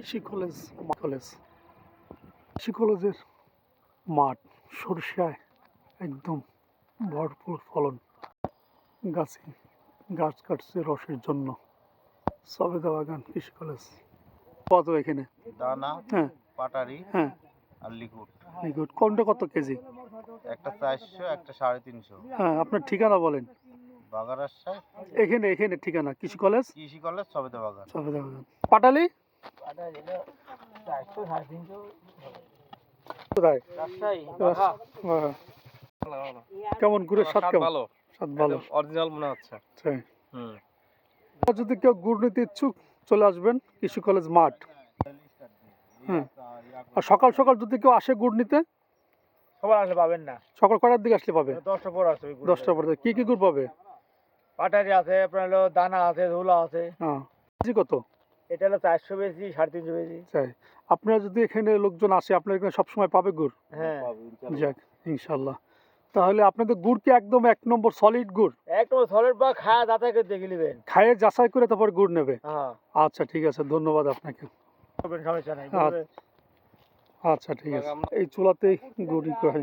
কৃষি college college. কৃষি কলেজের মাঠ সরষায় একদম ভরপুর ফলন। গাছে গাছ কাটছে রসের জন্য। সবেদা বাগান কৃষি কলেজ। কত এখানে? দানা হ্যাঁ। পাটারি হ্যাঁ। আর লিকুড গুড কোনটা কত কেজি? একটা চারশো একটা সাড়ে তিনশো। হ্যাঁ আপনার ঠিকানা বলেন। বাগারাসায় এখানে এখানে ঠিকানা। কৃষি কলেজ? কৃষি কলেজ সবেদা বাগান। সবেদা বাগান। পাটালি? কোথায়? হ্যাঁ। কেমন গুড়ের স্বাদ কেমন ভালো। স্বাদ ভালো। অরিজিনাল মনে হচ্ছে। হুম। যদি কেউ গুড় নিতে ইচ্ছুক চলে আসবেন কৃষি কলেজ মাঠ। হ্যাঁ আর সকাল সকাল যদি কেউ আসে গুড় নিতে সবার আসলে পাবেন না। সকাল কটার দিকে আসলে পাবে? দশটা পর আসবে দশটার পর। কি কি গুড় পাবে? পাটারি আছে আপনার হলো দানা আছে ধুলা আছে। হ্যাঁ। কেজি কত? এটা হলো চারশো বেশি সাড়ে তিনশো বেশি তাই আপনারা যদি এখানে লোকজন আসে আপনার এখানে সবসময় পাবে গুড়? হ্যাঁ। যাক ইনশাল্লাহ। তাহলে আপনাদের গুড় কি একদম এক নম্বর সলিড গুড়? একটু সলিড বা খায়া দাতা করে দেখে নেবেন। খায়ে যাচাই করে তারপর গুড় নেবে? হ্যাঁ। আচ্ছা ঠিক আছে ধন্যবাদ আপনাকে। আচ্ছা। আচ্ছা ঠিক আছে। এই চুলাতেই গুড়ি হয়